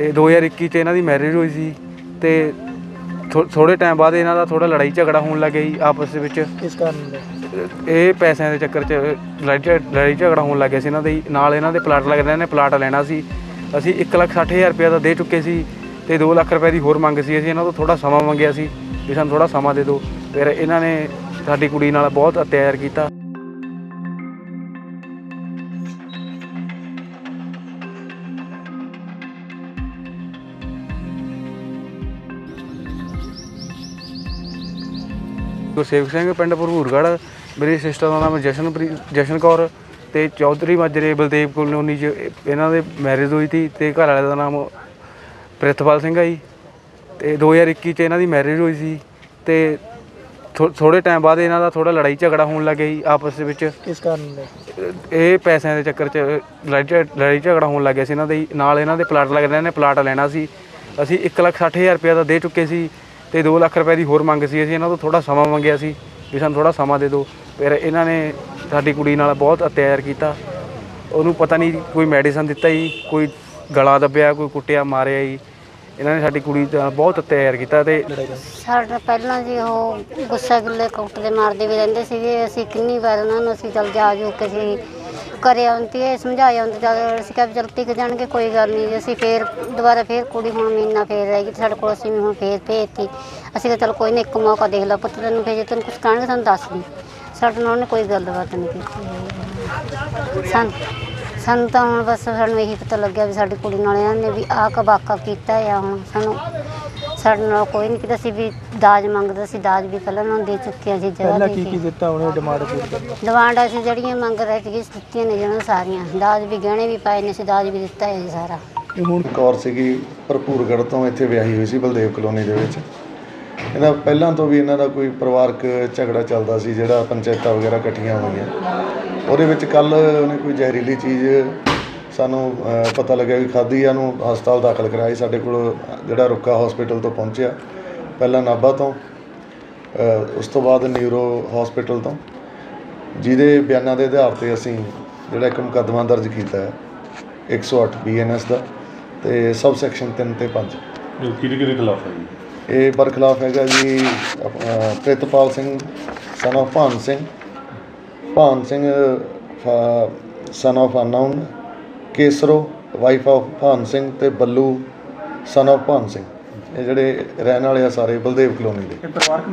ਤੇ 2021 ਚ ਇਹਨਾਂ ਦੀ ਮੈਰਿਜ ਹੋਈ ਸੀ ਤੇ ਥੋੜੇ ਟਾਈਮ ਬਾਅਦ ਇਹਨਾਂ ਦਾ ਥੋੜਾ ਲੜਾਈ ਝਗੜਾ ਹੋਣ ਲੱਗ ਗਿਆ ਜੀ ਆਪਸ ਦੇ ਵਿੱਚ। ਕਿਸ ਕਾਰਨ ਇਹ ਪੈਸਿਆਂ ਦੇ ਚੱਕਰ 'ਚ ਲੜਾਈ ਝਗੜਾ ਹੋਣ ਲੱਗ ਗਿਆ ਸੀ ਇਹਨਾਂ ਦੇ। ਨਾਲ ਇਹਨਾਂ ਦੇ ਪਲਾਟ ਲੱਗ ਰਹੇ ਨੇ ਪਲਾਟ ਲੈਣਾ ਸੀ। ਅਸੀਂ 160000 ਰੁਪਏ ਦਾ ਦੇ ਚੁੱਕੇ ਸੀ ਤੇ 2 ਲੱਖ ਰੁਪਏ ਦੀ ਹੋਰ ਮੰਗ ਸੀ। ਅਸੀਂ ਇਹਨਾਂ ਤੋਂ ਥੋੜਾ ਸਮਾਂ ਮੰਗਿਆ ਸੀ ਵੀ ਸਾਨੂੰ ਥੋੜਾ ਸਮਾਂ ਦੇ ਦਿਓ। ਫਿਰ ਇਹਨਾਂ ਨੇ ਸਾਡੀ ਕੁੜੀ ਨਾਲ ਬਹੁਤ ਅਤਿਆਚਾਰ ਕੀਤਾ। ਗੁਰਸੇਵਕ ਸਿੰਘ ਪਿੰਡ ਭਰਪੂਰਗੜ੍ਹ ਮੇਰੀ ਸਿਸਟਰ ਦਾ ਨਾਮ ਜਸ਼ਨਪ੍ਰੀਤ ਜਸ਼ਨ ਕੌਰ ਤੇ ਚੌਧਰੀ ਮਾਜਰੇ ਬਲਦੇਵ ਕਲੋਨੀ 'ਚ ਇਹ- ਇਹਨਾਂ ਦੇ ਮੈਰਿਜ ਹੋਈ ਸੀ ਤੇ ਘਰ ਵਾਲੇ ਦਾ ਨਾਮ ਪ੍ਰਿਤਪਾਲ ਸਿੰਘ ਆ ਜੀ। ਤੇ 2021 ਚ ਇਹਨਾਂ ਦੀ ਮੈਰਿਜ ਹੋਈ ਸੀ ਤੇ ਥੋੜੇ ਟਾਈਮ ਬਾਅਦ ਇਹਨਾਂ ਦਾ ਥੋੜਾ ਲੜਾਈ ਝਗੜਾ ਹੋਣ ਲੱਗ ਗਿਆ ਜੀ ਆਪਸ ਦੇ ਵਿੱਚ। ਕਿਸ ਕਾਰਨ ਇਹ ਪੈਸਿਆਂ ਦੇ ਚੱਕਰ 'ਚ ਲੜਾਈ ਝਗੜਾ ਹੋਣ ਲੱਗ ਗਿਆ ਸੀ ਇਹਨਾਂ ਦੇ। ਨਾਲ ਇਹਨਾਂ ਦੇ ਪਲਾਟ ਲੱਗ ਰਹੇ ਨੇ ਪਲਾਟ ਲੈਣਾ ਸੀ। ਅਸੀਂ 160000 ਰੁਪਏ ਦਾ ਦੇ ਚੁੱਕੇ ਸੀ। ਤੇ 2 ਲੱਖ ਰੁਪਏ ਦੀ ਹੋਰ ਮੰਗ ਸੀ ਅਸੀਂ, ਇਹਨਾਂ ਤੋਂ ਥੋੜਾ ਸਮਾਂ ਮੰਗਿਆ ਸੀ ਵੀ ਸਾਨੂੰ ਥੋੜਾ ਸਮਾਂ ਦੇ ਦਿਓ। ਫਿਰ ਇਹਨਾਂ ਨੇ ਸਾਡੀ ਕੁੜੀ ਨਾਲ ਬਹੁਤ ਅਤਿਆਚਾਰ ਕੀਤਾ। ਉਹਨੂੰ ਪਤਾ ਨਹੀਂ ਕੋਈ ਮੈਡੀਸਨ ਦਿੱਤਾ ਜੀ, ਕੋਈ ਗਲਾ ਦੱਬਿਆ, ਕੋਈ ਕੁੱਟਿਆ, ਮਾਰਿਆ ਜੀ। ਇਹਨਾਂ ਨੇ ਸਾਡੀ ਕੁੜੀ ਦਾ ਬਹੁਤ ਅਤਿਆਚਾਰ ਕੀਤਾ ਤੇ ਸਾਡਾ ਪਹਿਲਾਂ ਜੀ ਉਹ ਗੁੱਸਾ ਗੁੱਲੇ ਕੁੱਟਦੇ, ਮਾਰਦੇ ਵੀ ਰਹਿੰਦੇ ਸੀਗੇ। ਅਸੀਂ ਕਿੰਨੀ ਵਾਰ ਉਹਨਾਂ ਨੂੰ ਅਸੀਂ ਚਲ ਜਾ ਜੋ ਕੇ ਅਸੀਂ ਕਰੇ ਆਉਂਦੀ ਹੈ ਸਮਝਾਇਆ ਹੁੰਦੀ ਜਦ ਅਸੀਂ ਕਿਹਾ ਵੀ ਚੱਲ ਟਿਕ ਜਾਣਗੇ, ਕੋਈ ਗੱਲ ਨਹੀਂ ਅਸੀਂ ਫੇਰ ਦੁਬਾਰਾ ਫੇਰ ਕੁੜੀ ਹੁਣ ਮਹੀਨਾ ਫੇਰ ਰਹੇਗੀ ਤੇ ਸਾਡੇ ਕੋਲ ਅਸੀਂ ਵੀ ਹੁਣ ਫੇਰ ਭੇਜਤੀ। ਅਸੀਂ ਕਿਹਾ ਚੱਲ ਕੋਈ ਨਹੀਂ ਇੱਕ ਮੌਕਾ ਦੇਖ ਲਾ ਪੁੱਤ, ਤੈਨੂੰ ਫੇਰ ਜੇ ਤੈਨੂੰ ਕੁਝ ਕਹਿਣਗੇ ਸਾਨੂੰ ਦੱਸ ਦੀ। ਸਾਡੇ ਨਾਲ ਉਹਨੇ ਕੋਈ ਗੱਲਬਾਤ ਨਹੀਂ ਕੀਤੀ। ਸਾਨੂੰ ਸਾਨੂੰ ਤਾਂ ਹੁਣ ਬਸ ਸਾਨੂੰ ਇਹੀ ਪਤਾ ਲੱਗਿਆ ਵੀ ਸਾਡੀ ਕੁੜੀ ਨਾਲ ਇਹਨਾਂ ਨੇ ਵੀ ਆਹ ਕਬਾਕਾ ਕੀਤਾ ਆ ਹੁਣ, ਸਾਨੂੰ ਸਾਡੇ ਨਾਲ ਕੋਈ ਨਹੀਂ ਕੀਤਾ ਸੀ ਵੀ ਦਾਜ ਮੰਗਦਾ ਸੀ ਦਾਜ ਵੀ ਪਹਿਲਾਂ ਉਹਨਾਂ ਨੂੰ ਦੇ ਚੁੱਕੇ ਅਸੀਂ ਜਗ੍ਹਾ ਪਹਿਲਾਂ ਦੇ ਕੀ ਕੀ ਕੇ। ਦਿੱਤਾ ਉਹਨੇ ਡਿਮਾਂਡ ਕੀਤੀ ਡਿਮਾਂਡ ਅਸੀਂ ਜਿਹੜੀਆਂ ਮੰਗ ਰਹੇ ਸੀ ਦਿੱਤੀਆਂ ਨੇ ਜਿਹਨਾਂ ਸਾਰੀਆਂ। ਦਾਜ ਵੀ ਗਹਿਣੇ ਵੀ ਪਾਏ ਨੇ ਸੀ ਦਾਜ ਵੀ ਦਿੱਤਾ ਹੈ ਜੀ ਸਾਰਾ। ਇਹ ਹੁਣ ਕੌਰ ਸੀਗੀ ਭਰਪੂਰਗੜ੍ਹ ਤੋਂ ਇੱਥੇ ਵਿਆਹੀ ਹੋਈ ਸੀ ਬਲਦੇਵ ਕਲੋਨੀ ਦੇ ਵਿੱਚ। ਇਹਦਾ ਪਹਿਲਾਂ ਤੋਂ ਵੀ ਇਹਨਾਂ ਦਾ ਕੋਈ ਪਰਿਵਾਰਕ ਝਗੜਾ ਚੱਲਦਾ ਸੀ ਜਿਹੜਾ ਪੰਚਾਇਤਾਂ ਵਗੈਰਾ ਇਕੱਠੀਆਂ ਹੋਈਆਂ ਉਹਦੇ ਵਿੱਚ ਕੱਲ ਉਹਨੇ ਕੋਈ ਜ਼ਹਿਰੀਲੀ ਚੀਜ਼ ਸਾਨੂੰ ਪਤਾ ਲੱਗਿਆ ਵੀ ਖਾਧੀ ਆ ਨੂੰ ਹਸਪਤਾਲ ਦਾਖਲ ਕਰਾਇਆ। ਸਾਡੇ ਕੋਲ ਜਿਹੜਾ ਰੁੱਕਾ ਹਸਪੀਟਲ ਤੋਂ ਪਹੁੰਚਿਆ ਪਹਿਲਾਂ ਨਾਭਾ ਤੋਂ ਉਸ ਤੋਂ ਬਾਅਦ ਨਿਊਰੋ ਹਸਪੀਟਲ ਤੋਂ। ਜਿਹਦੇ ਬਿਆਨਾਂ ਦੇ ਆਧਾਰ ਤੇ ਅਸੀਂ ਜਿਹੜਾ ਇੱਕ ਮੁਕੱਦਮਾ ਦਰਜ ਕੀਤਾ ਹੈ 108 ਬੀਐਨਐਸ ਦਾ ਤੇ ਸਬ ਸੈਕਸ਼ਨ 3 ਤੇ 5 ਇਹ ਕਿਹਦੇ ਕਿਹਦੇ ਖਿਲਾਫ ਹੈ ਜੀ? ਇਹ ਬਰਖਲਾਫ ਹੈਗਾ ਜੀ Pritpal Singh son of Bhan Singh. Bhan Singh son of ਅਨਾਉਨ ਕੇਸਰੋ ਵਾਈਫ ਆਫ ਭਾਨ ਸਿੰਘ ਤੇ ਬੱਲੂ ਸਨ ਆਫ ਭਾਨ ਸਿੰਘ। ਇਹ ਜਿਹੜੇ ਰਹਿਣ ਵਾਲੇ ਆ ਸਾਰੇ ਬਲਦੇਵ ਕਲੋਨੀ ਦੇ। ਇਹ ਪਰਿਵਾਰਕ